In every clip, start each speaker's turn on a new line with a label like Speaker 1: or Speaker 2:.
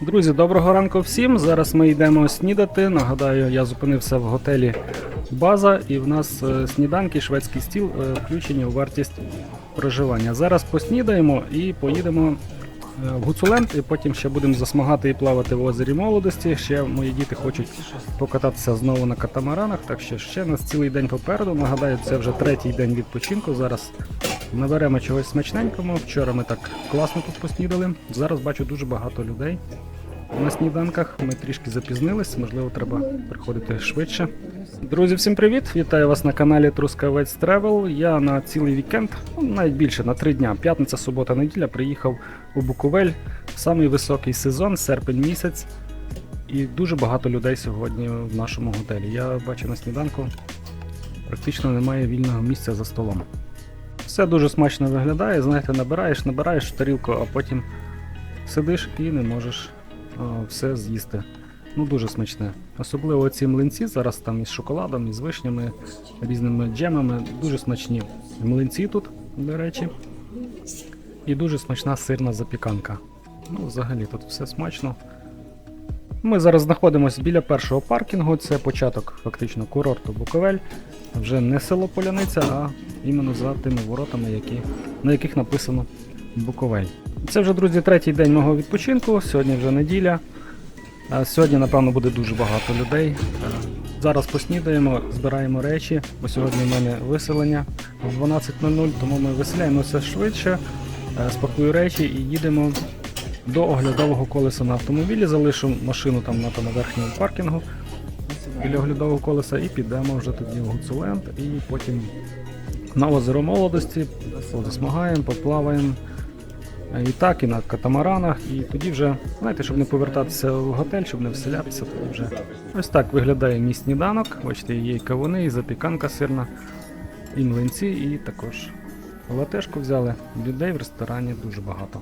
Speaker 1: Друзі, доброго ранку всім. Зараз ми йдемо снідати. Нагадаю, я зупинився в готелі База, і в нас е, сніданки, шведський стіл е, включені у вартість проживання. Зараз поснідаємо і поїдемо в Гуцуленд, і потім ще будемо засмагати і плавати в озері молодості. Ще мої діти хочуть покататися знову на катамаранах, так що ще нас цілий день попереду. Нагадаю, це вже третій день відпочинку. Зараз наберемо чогось смачненького. Вчора ми так класно тут поснідали. Зараз бачу дуже багато людей. На сніданках ми трішки запізнились, можливо, треба приходити швидше. Друзі, всім привіт! Вітаю вас на каналі Трускавець Тревел. Я на цілий вікенд, ну, навіть більше на три дня, п'ятниця, субота, неділя, приїхав у Буковель самий високий сезон, серпень місяць. І дуже багато людей сьогодні в нашому готелі. Я бачу на сніданку, практично немає вільного місця за столом. Все дуже смачно виглядає, знаєте, набираєш, набираєш тарілку, а потім сидиш і не можеш а, все з'їсти. Ну дуже смачне. Особливо ці млинці зараз там із шоколадом, із вишнями, різними джемами. Дуже смачні млинці тут, до речі. І дуже смачна сирна запіканка. Ну, взагалі тут все смачно. Ми зараз знаходимося біля першого паркінгу. Це початок фактично курорту Буковель. Вже не село Поляниця, а іменно за тими воротами, які, на яких написано Буковель. Це вже, друзі, третій день мого відпочинку. Сьогодні вже неділя. Сьогодні, напевно, буде дуже багато людей. Е, Зараз поснідаємо, збираємо речі, бо сьогодні в мене виселення в 12.00, тому ми виселяємося швидше, спакую речі і їдемо до оглядового колеса на автомобілі. Залишу машину там на, тому верхньому паркінгу біля оглядового колеса і підемо вже тоді в Гуцуленд і потім на озеро молодості, позасмагаємо, поплаваємо. Е, І так, і на катамаранах, і тоді вже, знаєте, щоб не повертатися в готель, щоб не вселятися, тоді вже. Ось так виглядає мій сніданок. Бачите, є і кавуни, і запіканка сирна, і млинці, і також латешку взяли. Людей в ресторані дуже багато.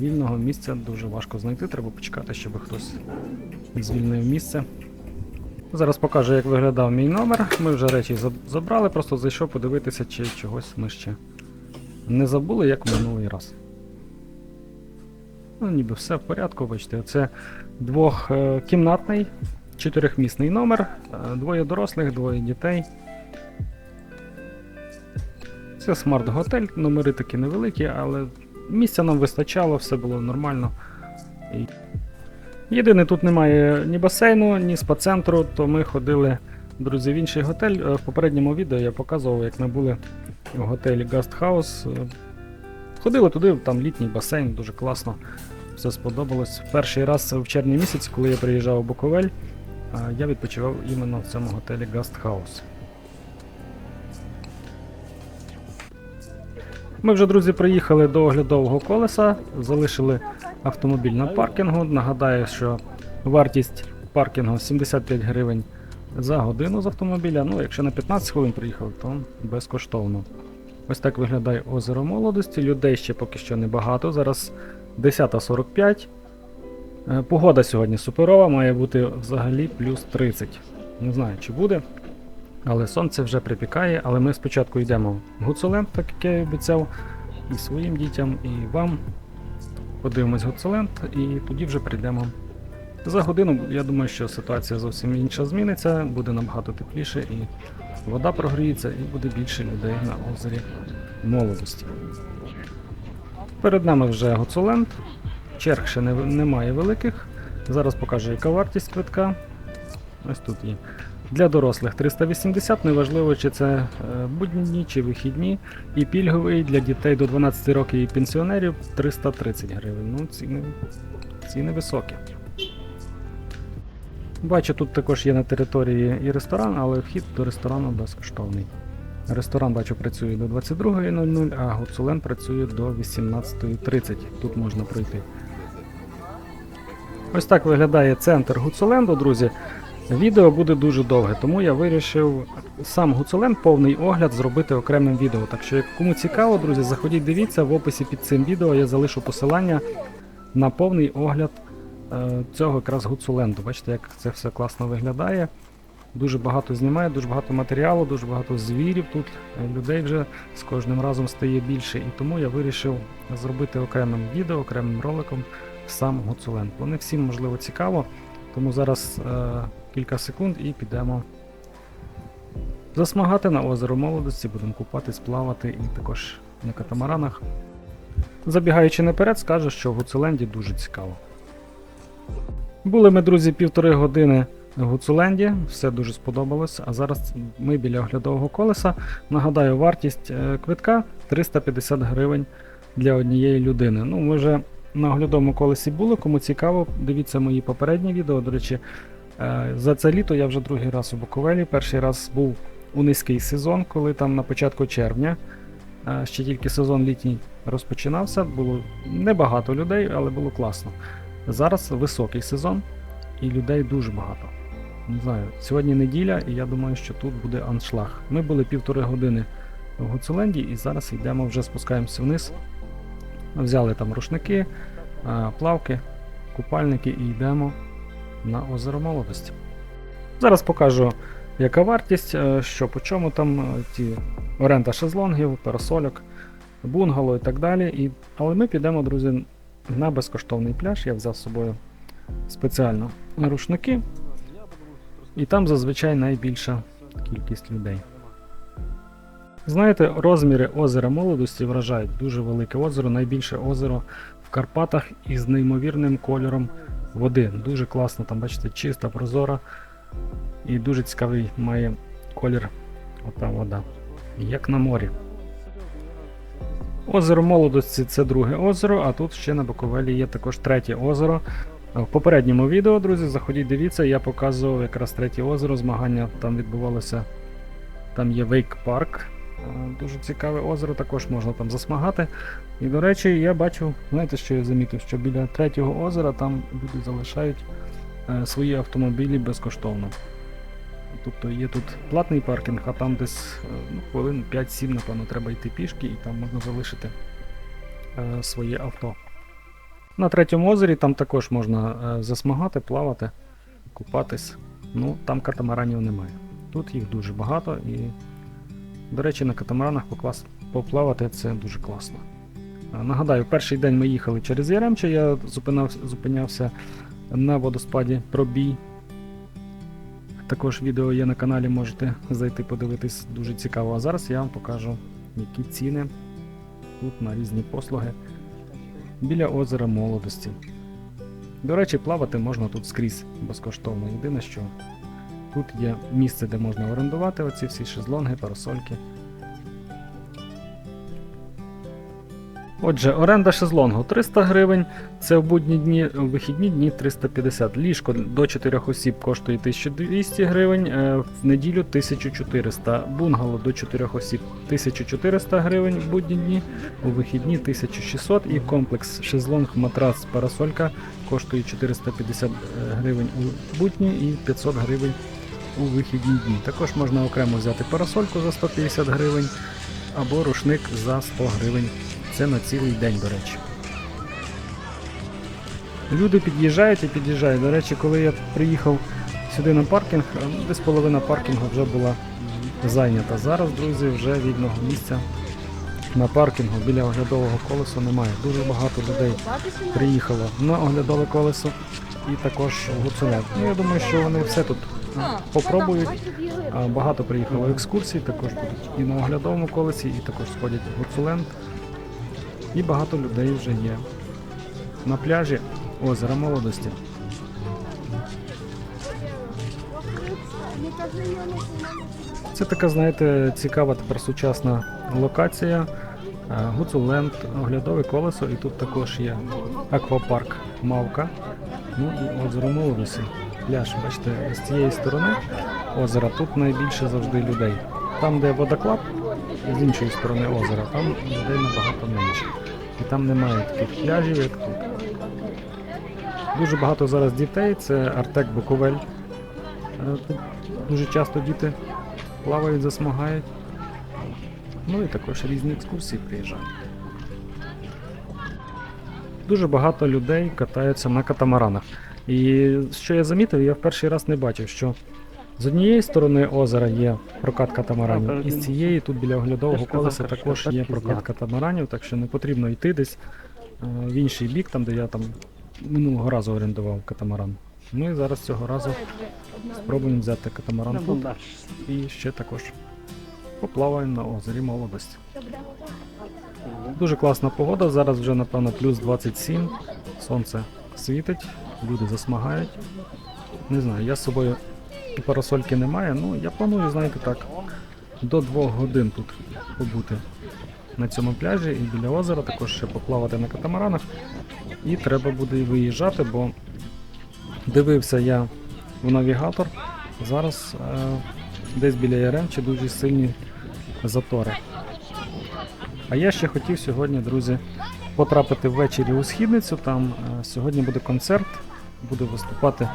Speaker 1: Вільного місця дуже важко знайти, треба почекати, щоб хтось звільнив місце. Зараз покажу, як виглядав мій номер. Ми вже речі забрали, просто зайшов подивитися, чи чогось ми ще не забули, як в минулий раз. Ну, ніби все в порядку, бачите. Це двохкімнатний, чотирьохмісний номер, е, двоє дорослих, двоє дітей. Це смарт-готель, номери такі невеликі, але місця нам вистачало, все було нормально. Єдине, тут немає ні басейну, ні спа-центру, то ми ходили, друзі, в інший готель. Е, В попередньому відео я показував, як ми були в готелі Гастхаус. Ходили туди, там літній басейн, дуже класно. Все сподобалось. Перший раз в червні місяці, коли я приїжджав у Буковель, я відпочивав іменно в цьому готелі Гастхаус. Ми вже, друзі, приїхали до оглядового колеса, залишили автомобіль на паркінгу. Нагадаю, що вартість паркінгу 75 гривень за годину з автомобіля. Ну, якщо на 15 хвилин приїхав, то безкоштовно. Ось так виглядає озеро молодості. Людей ще поки що небагато. Зараз 10.45. Е, Погода сьогодні суперова, має бути взагалі плюс 30. Не знаю, чи буде. Але сонце вже припікає, але ми спочатку йдемо в Гуцуленд, так як я і обіцяв, і своїм дітям, і вам. Подивимось Гуцуленд, і тоді вже прийдемо. За годину, я думаю, що ситуація зовсім інша зміниться, буде набагато тепліше, і вода прогріється, і буде більше людей на озері молодості. Перед нами вже Гуцуленд. Черг ще не, немає великих. Зараз покажу, яка вартість квитка. Ось тут є. Для дорослих 380, неважливо, чи це е, будні дні, чи вихідні. І пільговий для дітей до 12 років і пенсіонерів 330 гривень. Ну, ціни, ціни високі. Бачу, тут також є на території і ресторан, але вхід до ресторану безкоштовний. Ресторан, бачу, працює до 22.00, а Гуцулен працює до 18.30. Тут можна пройти. Ось так виглядає центр Гуцуленду, друзі. Відео буде дуже довге, тому я вирішив сам Гуцуленд повний огляд зробити окремим відео. Так що, як кому цікаво, друзі, заходіть, дивіться в описі під цим відео. Я залишу посилання на повний огляд е, цього якраз Гуцуленду. Бачите, як це все класно виглядає. Дуже багато знімає, дуже багато матеріалу, дуже багато звірів тут. е, Людей вже з кожним разом стає більше. І тому я вирішив зробити окремим відео, окремим роликом сам Гуцуленд. Вони всім можливо цікаво, тому зараз е, кілька секунд і підемо засмагати на озеро молодості, будемо купатись, плавати і також на катамаранах. Забігаючи наперед, скажу, що в Гуцуленді дуже цікаво. Були ми, друзі, півтори години в Гуцуленді, все дуже сподобалось. А зараз ми біля оглядового колеса. Нагадаю, вартість е, квитка 350 гривень для однієї людини. Ну, ми вже на оглядовому колесі були. Кому цікаво, дивіться мої попередні відео. До речі, за це літо я вже другий раз у Буковелі. Перший раз був у низький сезон, коли там на початку червня. е, Ще тільки сезон літній розпочинався. Було небагато людей, але було класно. Зараз високий сезон і людей дуже багато. Не знаю, сьогодні неділя, і я думаю, що тут буде аншлаг. Ми були півтори години в Гуцуленді і зараз йдемо, вже спускаємося вниз. Взяли там рушники, плавки, купальники і йдемо на озеро молодості. Зараз покажу, яка вартість, е, що по чому там е, ті оренда шезлонгів, парасольок, бунгало і так далі. І, але ми підемо, друзі, на безкоштовний пляж. Я взяв з собою спеціально рушники, і там зазвичай найбільша кількість людей. Знаєте, розміри озера молодості вражають дуже велике озеро, найбільше озеро в Карпатах із неймовірним кольором води. Дуже класно, там, бачите, чиста, прозора і дуже цікавий має колір ота вода. Як на морі. Озеро молодості це друге озеро, а тут ще на Буковелі є також третє озеро. В попередньому відео, друзі, заходіть, дивіться, я показував якраз третє озеро, змагання там відбувалося. Там є Вейк Парк. Дуже цікаве озеро, також можна там засмагати. І, до речі, я бачу, знаєте, що я замітив, що біля третього озера там люди залишають е, свої автомобілі безкоштовно. Тобто є тут платний паркінг, а там десь е, ну, хвилин 5-7, напевно, треба йти пішки і там можна залишити е, своє авто. На третьому озері там також можна е, засмагати, плавати, купатись. Ну, там катамаранів немає. Тут їх дуже багато і, до речі, на катамаранах поклас, поплавати це дуже класно. Е, Нагадаю, перший день ми їхали через Яремче, я зупинався, зупинявся на водоспаді Пробій. Також відео є на каналі, можете зайти подивитись, дуже цікаво. А зараз я вам покажу, які ціни тут на різні послуги біля озера молодості. До речі, плавати можна тут скрізь безкоштовно. Єдине, що тут є місце, де можна орендувати оці всі шезлонги, парасольки. Отже, оренда шезлонгу 300 гривень, це в будні дні, в вихідні дні 350. Ліжко до 4 осіб коштує 1200 гривень, е, в неділю 1400. Бунгало до 4 осіб 1400 гривень в будні дні, у вихідні 1600 і комплекс шезлонг, матрац, парасолька коштує 450 гривень у будні і 500 гривень у вихідні дні. Також можна окремо взяти парасольку за 150 гривень або рушник за 100 гривень. Це на цілий день, до речі. Люди під'їжджають і під'їжджають. До речі, коли я приїхав сюди на паркінг, е, десь половина паркінгу вже була зайнята. Зараз, друзі, вже вільного місця на паркінгу біля оглядового колесу немає. Дуже багато людей приїхало на оглядове колесо і також в. Ну, я думаю, що вони все тут попробують. Багато приїхало екскурсій, також будуть і на оглядовому колесі, і також сходять в Гуцуленд. І багато людей вже є на пляжі озера молодості. Це така, знаєте, цікава тепер сучасна локація. Е, Гуцуленд, оглядове колесо, і тут також є аквапарк Мавка. Ну і озеро молодості. Пляж, бачите, з цієї сторони озера тут найбільше завжди людей. Там, де водоклад, з іншої сторони озера, там людей набагато менше. І там немає таких пляжів, як тут. Дуже багато зараз дітей, це Артек Буковель. Е, Тут дуже часто діти плавають, засмагають. Ну і також різні екскурсії приїжджають. Дуже багато людей катаються на катамаранах. І що я замітив, я в перший раз не бачив, що з однієї сторони озера є прокат катамаранів, і з цієї тут біля оглядового колеса також є прокат катамаранів, так що не потрібно йти десь е, в інший бік, там де я там минулого разу орендував катамаран. Ми зараз цього разу спробуємо взяти катамаран тут і ще також поплаваємо на озері Молодості. Дуже класна погода, зараз вже напевно плюс 27, сонце світить, люди засмагають. Не знаю, я з собою парасольки немає, ну я планую, знаєте так, до двох годин тут побути на цьому пляжі і біля озера, також ще поплавати на катамаранах. І треба буде виїжджати, бо дивився я в навігатор. Зараз е, десь біля Яремчі дуже сильні затори. А я ще хотів сьогодні, друзі, потрапити ввечері у східницю. Там е, сьогодні буде концерт, буде виступати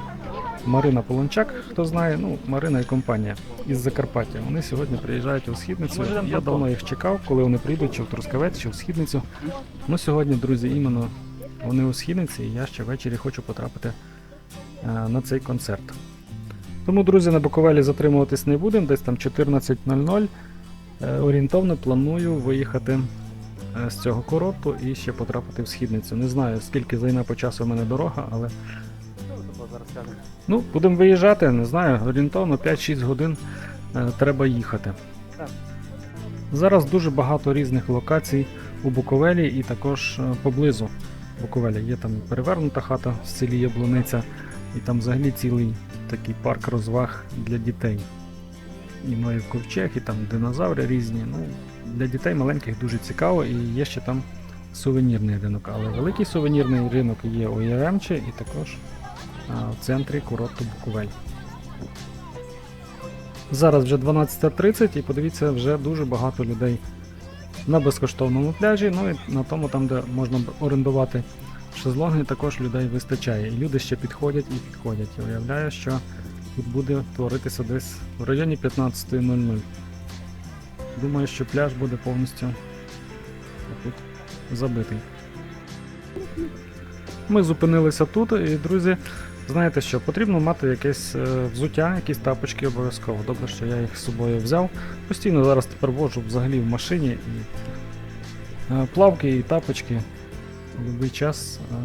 Speaker 1: Марина Полончак, хто знає, ну, Марина і компанія із Закарпаття. Вони сьогодні приїжджають у східницю. Я давно їх чекав, коли вони прийдуть, чи в Трускавець, чи в східницю. Ну сьогодні, друзі, іменно вони у східниці, і я ще ввечері хочу потрапити е, на цей концерт. Тому, друзі, на Буковелі затримуватись не будемо, десь там 14.00. Е, Орієнтовно планую виїхати з цього курорту і ще потрапити в східницю. Не знаю, скільки займе по часу в мене дорога, але ну, будемо виїжджати, не знаю, орієнтовно 5-6 годин е, треба їхати. Зараз дуже багато різних локацій у Буковелі і також е, поблизу Буковеля. Є там перевернута хата в селі Яблуниця, і там взагалі цілий такий парк розваг для дітей. І Ноїв ковчег, і там динозаври різні. Ну, для дітей маленьких дуже цікаво, і є ще там сувенірний ринок. Але великий сувенірний ринок є у Яремчі і також в центрі курорту Буковель. Зараз вже 12.30 і подивіться, вже дуже багато людей на безкоштовному пляжі. Ну і на тому, там, де можна орендувати шезлонги, також людей вистачає. І люди ще підходять і підходять. І уявляю, що тут буде творитися десь в районі 15.00. Думаю, що пляж буде повністю тут забитий. Ми зупинилися тут, і друзі, знаєте що, потрібно мати якесь е, взуття, якісь тапочки обов'язково. Добре, що я їх з собою взяв. Постійно зараз тепер вожу взагалі в машині і е, плавки і тапочки в будь-який час. Е,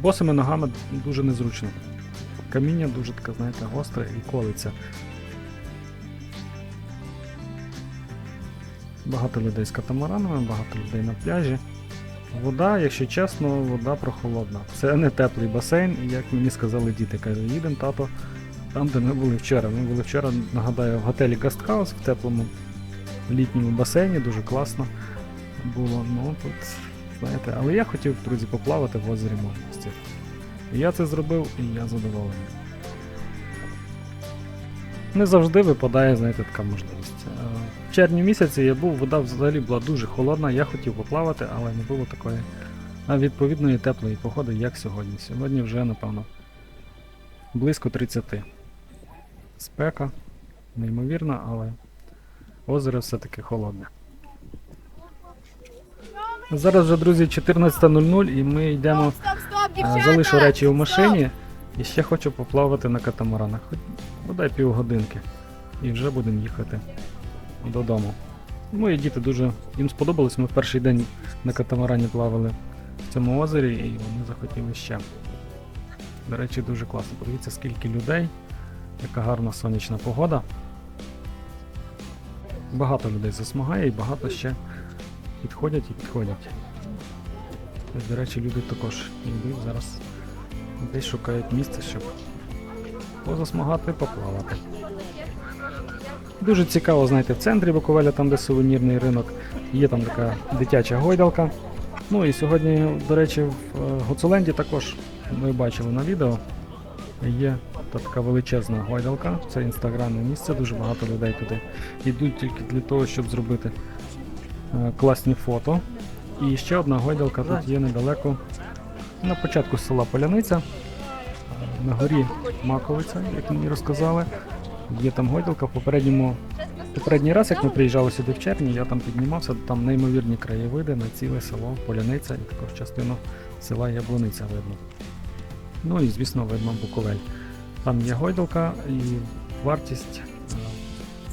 Speaker 1: босими ногами дуже незручно. Каміння дуже таке, знаєте, гостре і колиться. Багато людей з катамаранами, багато людей на пляжі. Вода, якщо чесно, вода прохолодна. Це не теплий басейн, як мені сказали діти, каже, їдемо тато там, де ми були вчора. Ми були вчора, нагадаю, в готелі Гастхаус в теплому літньому басейні, дуже класно було. Ну тут, знаєте, але я хотів, друзі, поплавати в озері Мудрості. І я це зробив, і я задоволений. Не завжди випадає, знаєте, така можливість. Е, В червні місяці я був, вода взагалі була дуже холодна, я хотів поплавати, але не було такої відповідної теплої погоди, як сьогодні. Сьогодні вже, напевно, близько 30. Спека, неймовірна, але озеро все-таки холодне. Зараз вже, друзі, 14.00 і ми йдемо.
Speaker 2: Стоп, стоп,
Speaker 1: Е,
Speaker 2: дівчата!
Speaker 1: Залишу речі в
Speaker 2: Стоп!
Speaker 1: машині і ще хочу поплавати на катамаранах. Хоч бодай півгодинки. І вже будемо їхати додому. Мої діти дуже їм сподобалось. Ми в перший день на катамарані плавали в цьому озері і вони захотіли ще. До речі, дуже класно. Подивіться, скільки людей, яка гарна сонячна погода. Багато людей засмагає і багато ще підходять і підходять. До речі, люди також йдуть зараз десь шукають місце, щоб позасмагати, поплавати. Дуже цікаво, знаєте, в центрі Буковеля, там де сувенірний ринок, є там така дитяча гойдалка. Ну і сьогодні, до речі, в е, Гуцуленді також ми бачили на відео. Є та така величезна гойдалка, це інстаграмне місце, дуже багато людей туди йдуть тільки для того, щоб зробити е, класні фото. І ще одна гойдалка тут є недалеко на початку села Поляниця, е, на горі Маковиця, як мені розказали. Є там гойдалка. В попередньому попередній раз, як ми приїжджали сюди в червні, я там піднімався, там неймовірні краєвиди на ціле село Поляниця і також частину села Яблуниця видно. Ну і звісно видно Буковель. Там є гойдалка і вартість е,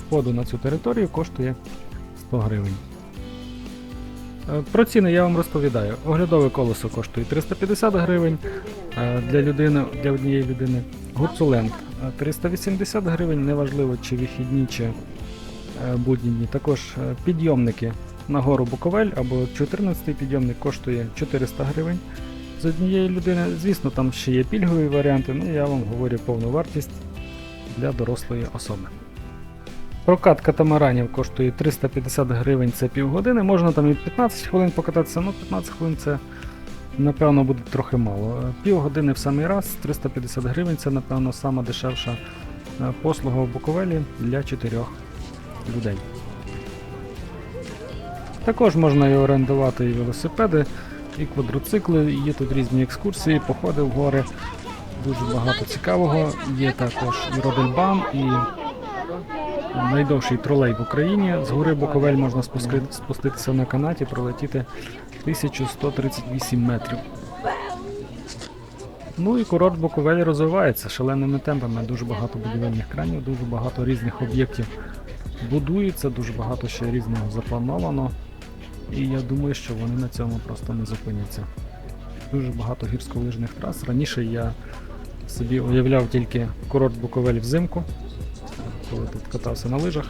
Speaker 1: входу на цю територію коштує 100 гривень. Е, Про ціни я вам розповідаю. Оглядове колесо коштує 350 гривень е, для людини, для однієї людини. Гуцуленд е, 380 гривень, неважливо чи вихідні, чи е, будні дні. Також е, підйомники на гору Буковель або 14-й підйомник коштує 400 гривень з однієї людини. Звісно, там ще є пільгові варіанти, ну я вам говорю повну вартість для дорослої особи. Прокат катамаранів коштує 350 гривень це півгодини. Можна там і 15 хвилин покататися, ну 15 хвилин це напевно буде трохи мало. Півгодини в самий раз, 350 гривень це напевно сама дешевша е, послуга в Буковелі для 4 людей. Також можна і орендувати і велосипеди, і квадроцикли, є тут різні екскурсії, походи в гори. Дуже багато цікавого. Є також і Родельбан, і найдовший тролей в Україні. З гори Буковель можна спуститися на канаті, пролетіти 1138 метрів. Ну і курорт Буковель розвивається шаленими темпами. Дуже багато будівельних кранів, дуже багато різних об'єктів будується, дуже багато ще різного заплановано. І я думаю, що вони на цьому просто не зупиняться. Дуже багато гірськолижних трас. Раніше я собі уявляв тільки курорт Буковель взимку, коли тут катався на лижах.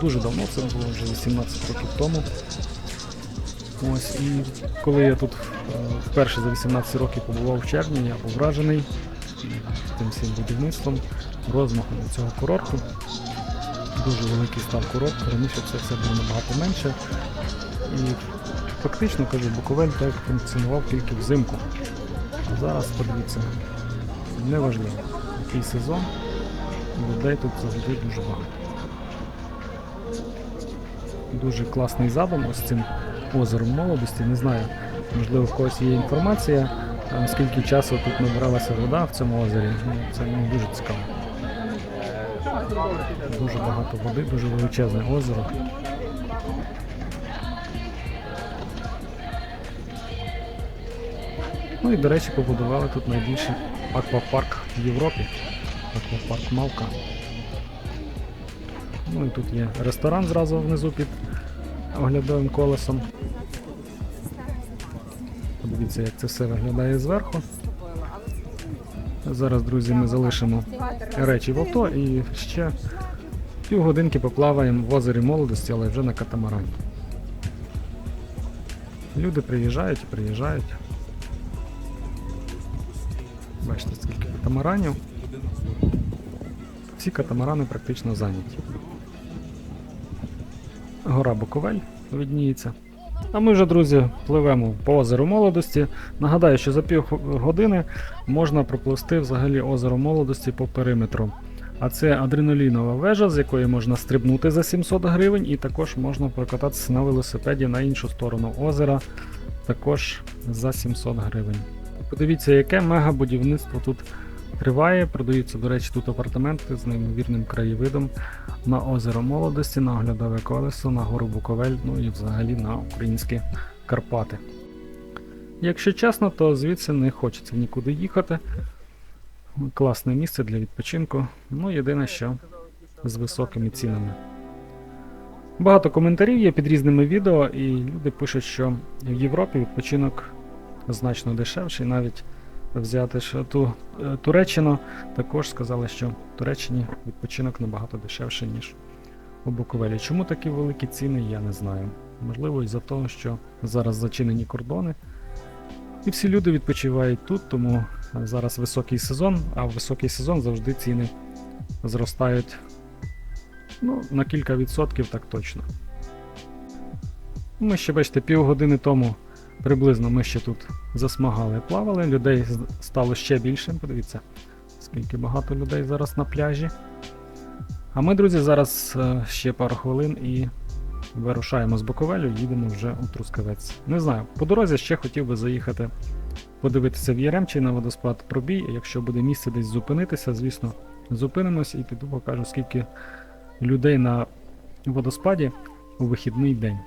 Speaker 1: Дуже давно це було вже 18 років тому. Ось, і коли я тут е, вперше за 18 років побував в червні, я був вражений тим всім будівництвом, розмахом цього курорту. Дуже великий став курорт, раніше це все було набагато менше. І фактично кажу, Буковель так функціонував тільки взимку. А зараз подивіться, неважливо, який сезон, людей тут завжди дуже багато. Дуже класний задум ось цим озером молодості. Не знаю, можливо, в когось є інформація, а скільки часу тут набиралася вода в цьому озері. Ну, Це мені дуже цікаво. Дуже багато води, дуже величезне озеро. Ну і, до речі, побудували тут найбільший аквапарк в Європі. Аквапарк Мавка. Ну і тут є ресторан зразу внизу під оглядовим колесом. Подивіться, як це все виглядає зверху. Зараз, друзі, ми залишимо речі в авто і ще півгодинки поплаваємо в озері молодості, але вже на катамарані. Люди приїжджають і приїжджають. Бачите, скільки катамаранів. Всі катамарани практично зайняті. Гора Буковель видніється. А ми вже, друзі, пливемо по озеру молодості. Нагадаю, що за півгодини можна пропливсти взагалі озеро молодості по периметру. А це адреналінова вежа, з якої можна стрибнути за 700 гривень, і також можна прокататися на велосипеді на іншу сторону озера, також за 700 гривень. Подивіться, яке мега будівництво тут триває. Продаються, до речі, тут апартаменти з неймовірним краєвидом на озеро молодості, на оглядове колесо, на гору Буковель, ну і взагалі на українські Карпати. Якщо чесно, то звідси не хочеться нікуди їхати. Класне місце для відпочинку. Ну, єдине, що з високими цінами. Багато коментарів є під різними відео, і люди пишуть, що в Європі відпочинок значно дешевший. Навіть взяти що ту е, Туреччину, також сказали, що в Туреччині відпочинок набагато дешевший, ніж у Буковелі. Чому такі великі ціни, я не знаю. Можливо, із-за того, що зараз зачинені кордони. І всі люди відпочивають тут, тому зараз високий сезон, а в високий сезон завжди ціни зростають ну, на кілька відсотків, так точно. Ми ще, бачите, півгодини тому приблизно ми ще тут засмагали, плавали, людей стало ще більше. Подивіться, скільки багато людей зараз на пляжі. А ми, друзі, зараз е, ще пару хвилин і вирушаємо з Буковелю, їдемо вже у Трускавець. Не знаю, по дорозі ще хотів би заїхати подивитися в Яремчий на водоспад пробій. Якщо буде місце десь зупинитися, звісно, зупинимось і піду покажу, скільки людей на водоспаді у вихідний день.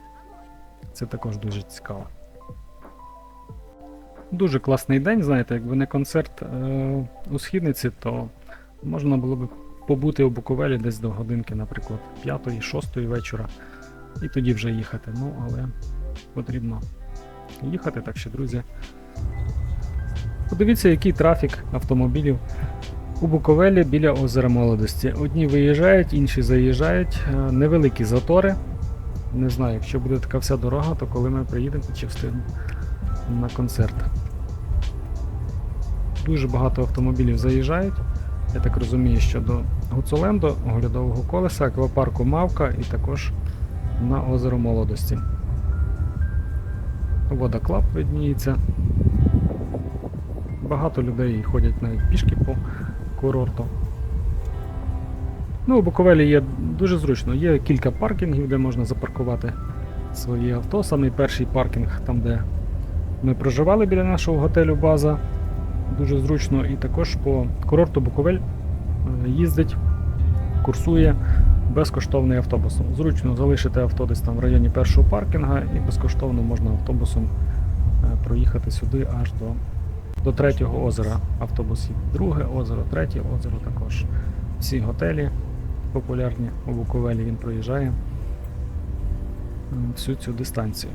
Speaker 1: Це також дуже цікаво. Дуже класний день, знаєте, якби не концерт е- у східниці, то можна було б побути у Буковелі десь до годинки, наприклад, 5-6 вечора, і тоді вже їхати. Ну, але потрібно їхати. Так що, друзі, подивіться, який трафік автомобілів у Буковелі біля озера Молодості. Одні виїжджають, інші заїжджають. Е, Невеликі затори. Не знаю, якщо буде така вся дорога, то коли ми приїдемо чи встигнемо на концерт. Дуже багато автомобілів заїжджають. Я так розумію, що до Гуцулендо, оглядового колеса, аквапарку Мавка і також на озеро Молодості. Водоклаб видніється. Багато людей ходять навіть пішки по курорту. Ну, у Буковелі є дуже зручно. Є кілька паркінгів, де можна запаркувати свої авто. Самий перший паркінг, там, де ми проживали біля нашого готелю База. Дуже зручно. І також по курорту Буковель е, їздить, курсує безкоштовний автобус. Зручно залишити авто десь там в районі першого паркінга і безкоштовно можна автобусом е, проїхати сюди аж до, до третього озера. Автобус є друге озеро, третє озеро також. Всі готелі популярні у Буковелі він проїжджає всю цю дистанцію.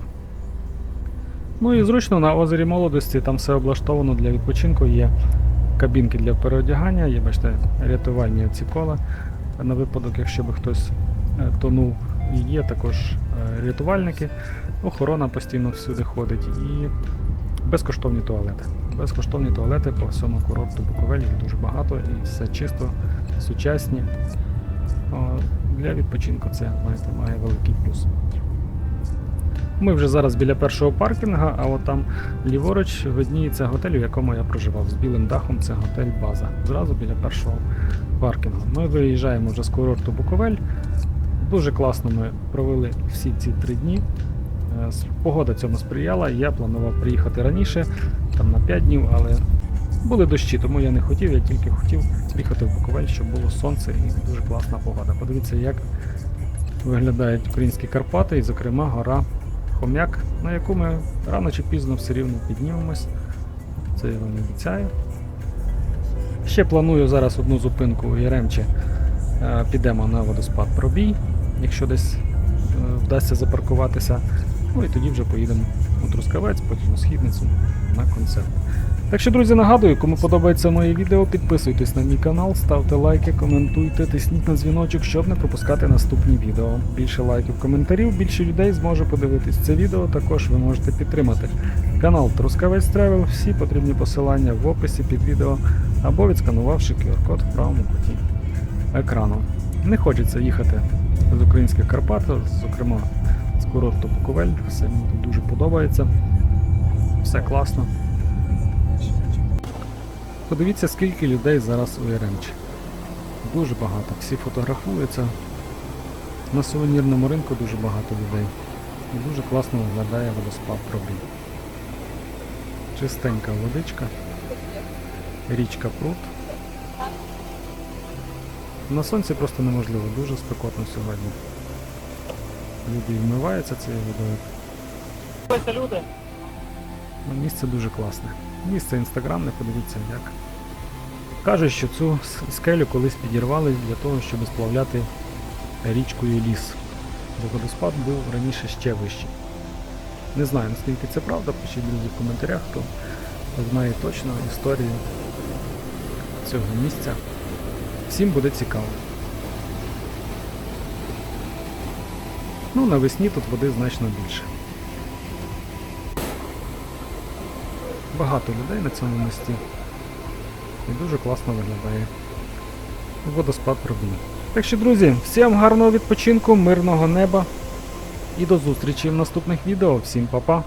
Speaker 1: Ну і зручно на озері молодості там все облаштовано для відпочинку. Є кабінки для переодягання, є, бачите, рятувальні ці кола на випадок, якщо би хтось е, тонув. І є також е, рятувальники, охорона постійно всюди ходить і безкоштовні туалети. Безкоштовні туалети по всьому курорту Буковелі їх дуже багато і все чисто, сучасні. Для відпочинку це знаєте, має великий плюс. Ми вже зараз біля першого паркінга, а от там ліворуч видніється готель, у якому я проживав. З білим дахом це готель База. Зразу біля першого паркінгу. Ми виїжджаємо вже з курорту Буковель. Дуже класно ми провели всі ці три дні. Е, Погода цьому сприяла. Я планував приїхати раніше, там на 5 днів, але були дощі, тому я не хотів, я тільки хотів приїхати в Буковель, щоб було сонце і дуже класна погода. Подивіться, як виглядають українські Карпати, і, зокрема, гора Хом'як, на яку ми рано чи пізно все рівно піднімемось. Це я вам обіцяю. Ще планую зараз одну зупинку у Яремче. Е, Підемо на водоспад пробій, якщо десь е, вдасться запаркуватися. Ну і тоді вже поїдемо у Трускавець, потім у східницю на концерт. Так що, друзі, нагадую, кому подобається моє відео, підписуйтесь на мій канал, ставте лайки, коментуйте, тисніть на дзвіночок, щоб не пропускати наступні відео. Більше лайків, коментарів, більше людей зможе подивитись це відео. Також ви можете підтримати канал Трускавець Тревел. Всі потрібні посилання в описі під відео або відсканувавши QR-код в правому куті екрану. Не хочеться їхати з українських Карпат, зокрема з курорту Буковель. Все мені тут дуже подобається. Все класно. Подивіться, скільки людей зараз у Яремчі. Дуже багато. Всі фотографуються. На сувенірному ринку дуже багато людей. І дуже класно виглядає водоспад пробій. Чистенька водичка. Річка пруд. На сонці просто неможливо, дуже спекотно сьогодні. Люди вмиваються цією водою.
Speaker 3: Люди.
Speaker 1: Ну, місце дуже класне. Місце інстаграмне, подивіться як. Кажуть, що цю скелю колись підірвали для того, щоб сплавляти річкою ліс. Бо водоспад був раніше ще вищий. Не знаю наскільки це правда, пишіть друзі в коментарях, хто знає точно історію цього місця. Всім буде цікаво. Ну, навесні тут води значно більше. Багато людей на цьому мості. І дуже класно виглядає. Водоспад пробій. Так що, друзі, всім гарного відпочинку, мирного неба і до зустрічі в наступних відео. Всім па-па!